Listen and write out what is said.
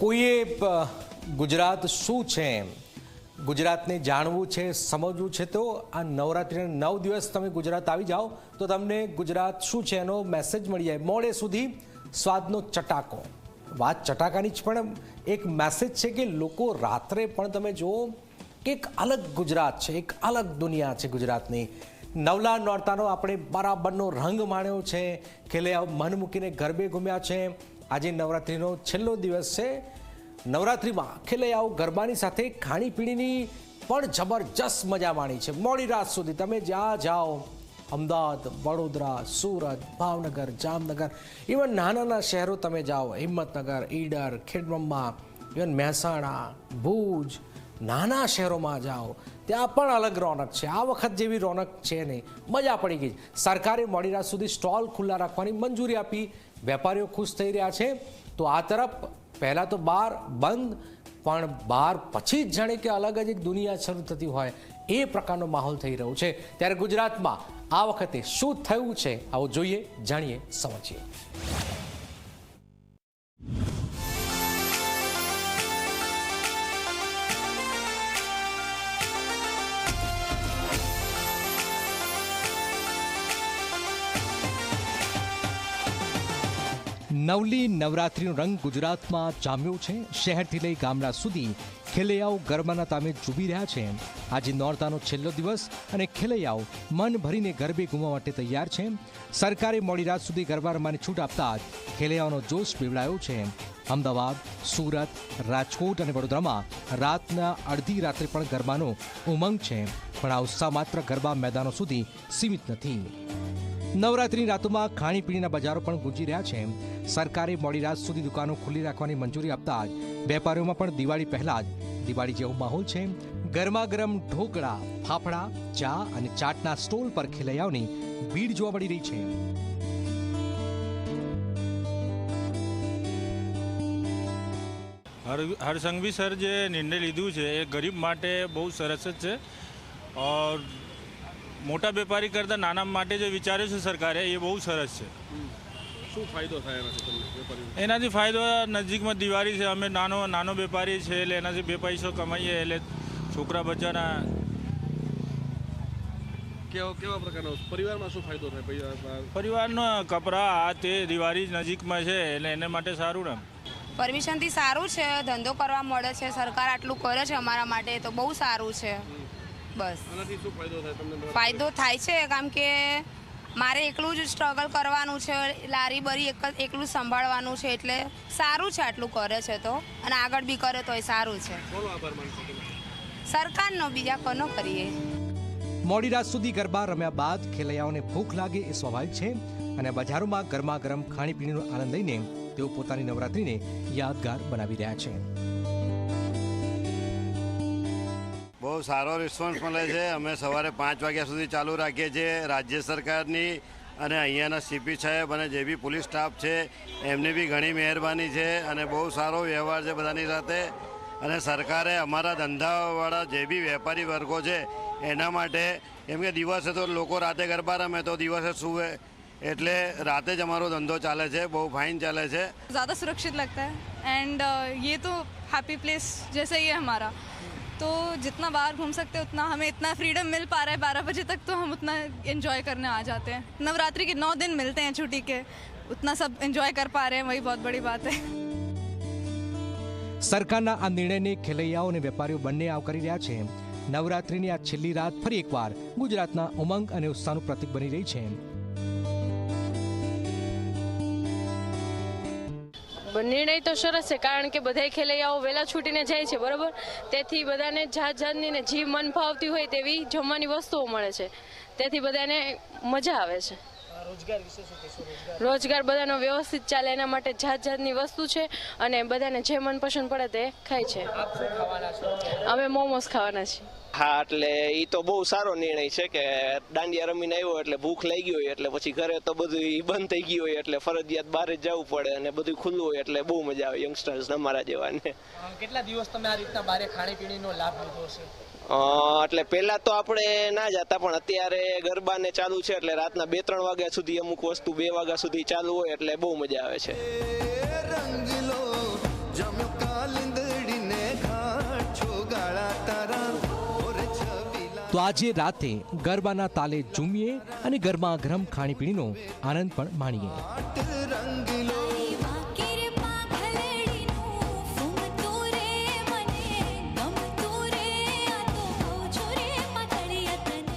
કોઈએ ગુજરાત શું છે ગુજરાતને જાણવું છે, સમજવું છે, તો આ નવરાત્રિના નવ દિવસ તમે ગુજરાત આવી જાઓ, તો તમને ગુજરાત શું છે એનો મેસેજ મળી જાય. મોડે સુધી સ્વાદનો ચટાકો. વાત ચટાકાની જ, પણ એક મેસેજ છે કે લોકો રાત્રે પણ તમે જુઓ કે એક અલગ ગુજરાત છે, એક અલગ દુનિયા છે ગુજરાતની. નવલા નોરતાનો આપણે બરાબરનો રંગ માણ્યો છે. ખેલે મન મૂકીને ગરબે ઘૂમ્યા છે. આજે નવરાત્રિનો છેલ્લો દિવસ છે. નવરાત્રિમાં ખેલૈયાઓ ગરબાની સાથે ખાણીપીણીની પણ જબરજસ્ત મજા માણી છે. મોડી રાત સુધી તમે જ્યાં જાઓ, અમદાવાદ, વડોદરા, સુરત, ભાવનગર, જામનગર ઇવન નાના નાના શહેરો તમે જાઓ, હિંમતનગર, ઈડર, ખેડબ્રહ્મા ઇવન મહેસાણા, ભુજ નાના શહેરોમાં જાઓ, ત્યાં પણ અલગ રોનક છે. આ વખત જેવી રોનક છે નહીં. મજા પડી ગઈ. સરકારે મોડી રાત સુધી સ્ટોલ ખુલ્લા રાખવાની મંજૂરી આપી. વેપારીઓ ખુશ થઈ રહ્યા છે. તો આ તરફ પહેલાં તો બાર બંધ, પણ બાર પછી જ જાણે કે અલગ જ એક દુનિયા શરૂ થતી હોય એ પ્રકારનો માહોલ થઈ રહ્યો છે. ત્યારે ગુજરાતમાં આ વખતે શું થયું છે, આવો જોઈએ, જાણીએ, સમજીએ. નવલી નવરાત્રિનો રંગ ગુજરાતમાં જામ્યો છે. શહેરથી લઈ ગામડા સુધી ખેલૈયાઓ ગરબાના તામે ચૂબી રહ્યા છે. આજે નોરતાનો છેલ્લો દિવસ અને ખેલૈયાઓ મન ભરીને ગરબે ઘૂમવા માટે તૈયાર છે. સરકારે મોડી રાત સુધી ગરબા રમવાની છૂટ આપતા જ ખેલૈયાઓનો જોશ પીવડાયો છે. અમદાવાદ, સુરત, રાજકોટ અને વડોદરામાં રાતના અડધી રાત્રે પણ ગરબાનો ઉમંગ છે. પણ આ ઉત્સાહ માત્ર ગરબા મેદાનો સુધી સીમિત નથી. નવરાત્રિની રાતોમાં ખાણીપીણીના બજારો પણ ગુંજી રહ્યા છે. સરકારે મોડી રાત સુધી દુકાનો ખુલ્લી રાખવાની મંજૂરી આપતા જ વેપારીઓમાં પણ દિવાળી પહેલા જ દિવાળી જેવો માહોલ છે. ગરમા ગરમ ઢોકળા, ફાફડા, ચા અને ચાટના સ્ટોલ પર ખેલૈયાઓની ભીડ જોવા મળી રહી છે. હર હરસંઘવી સર જે નિર્ણય લીધું છે એ ગરીબ માટે બહુ સરસ જ છે. ઓર મોટા વેપારી કરતાં નાના માટે જે વિચાર્યું છે સરકારે એ બહુ સરસ છે. શું ફાયદો થાય એનાથી તમને એનાથી ફાયદો નજીકમાં દિવાળી છે અમે નાનો નાનો વેપારી છે એટલે એનાથી બે પૈસો કમાઈએ એટલે છોકરા બચ્ચાના કેવા કેવા પ્રકારનો પરિવારમાં શું ફાયદો થાય પરિવાર પરિવારનો કપડાં આ તે દિવાળી નજીકમાં છે એટલે એને માટે સારું ને પરમિશનથી સારું છે ધંધો કરવા મળે છે સરકાર આટલું કરે છે અમારા માટે તો બહુ સારું છે. બસ. ફાયદો થાય તમને ફાયદો થાય છે કારણ કે મારે એકલું જ સ્ટ્રગલ કરવાનું છે લારી બરી એક એકલું સંભાળવાનું છે એટલે સારું છે આટલું કરે છે તો અને આગળ બી કરે તોય સારું છે. સરકારનો બીજા કોનો કરીએ? મોડી રાત સુધી ગરબા રમ્યા બાદ ખેલૈયાઓને ભૂખ લાગે એ સ્વાભાવિક છે અને બજારોમાં ગરમા ગરમ ખાણીપીણીનો આનંદ લઈને તેઓ પોતાની નવરાત્રિને યાદગાર બનાવી રહ્યા છે. બહુ સારો રિસ્પોન્સ મળે છે અમે સવારે પાંચ વાગ્યા સુધી ચાલુ રાખીએ છીએ રાજ્ય સરકારની અને અહીંયાના સીપી સાહેબ અને જે બી પોલીસ સ્ટાફ છે એમની બી ઘણી મહેરબાની છે અને બહુ સારો વ્યવહાર છે બધાની સાથે અને સરકારે અમારા ધંધાવાળા જે બી વેપારી વર્ગો છે એના માટે એમ કે દિવસે તો લોકો રાતે ગરબા રમે તો દિવસે સૂવે એટલે રાતે જ અમારો ધંધો ચાલે છે બહુ ફાઇન ચાલે છે ज़्यादा सुरक्षित लगता है एंड ये तो हैप्पी प्लेस जैसे ही है हमारा तो जितना बाहर घूम सकते हैं उतना हमें इतना फ्रीडम मिल पा रहा है बारह बजे तक तो हम उतना एंजॉय करने आ जाते हैं नवरात्रि के नौ दिन मिलते हैं छुट्टी के उतना सब एंजॉय कर पा रहे हैं वही बहुत बड़ी बात है સરકારના આ નિર્ણયને ખેલૈયાઓ અને વેપારીઓ બંને આવકારી રહ્યા છે નવરાત્રિની આ છેલ્લી રાત ફરી એકવાર ગુજરાતના ઉમંગ અને ઉત્સાહનું પ્રતીક બની રહી છે નિર્ણય તો સરસ છે, કારણ કે બધા ખેલૈયાઓ વહેલા છૂટીને જાય છે, બરાબર? તેથી બધાને જાત જાતની ને જે મન ફાવતી હોય તેવી જમવાની વસ્તુઓ મળે છે. તેથી બધાને મજા આવે છે. રોજગાર બધાનો વ્યવસ્થિત ચાલે એના માટે જાત જાતની વસ્તુ છે અને બધાને જે મનપસંદ પડે તે ખાય છે. અમે મોમોસ ખાવાના છીએ. હા એટલે એ તો બહુ સારો નિર્ણય છે કે દાંડિયા રમીને આવ્યો એટલે ભૂખ લાગી હોય એટલે પછી ઘરે તો બધું ઈ બંધ થઈ ગયું હોય એટલે ફરજિયાત બહાર જ જવું પડે અને બધું ખુલ્લું હોય એટલે બહુ મજા આવે યંગસ્ટર્સ અમારા જેવાને. કેટલા દિવસ તમે આ રીતના બારે ખાણીપીણીનો લાભ લીધો છે એટલે પહેલા તો આપણે ના જતા, પણ અત્યારે ગરબાને ચાલુ છે, એટલે રાતના બે ત્રણ વાગ્યા સુધી અમુક વસ્તુ બે વાગ્યા સુધી ચાલુ હોય, એટલે બહુ મજા આવે છે. તો આજે રાતે ગરબાના તાલે ઝૂમીએ અને ગરબા ગરમ ખાણીપીણીનો આનંદ પણ માણીએ. રંગીલો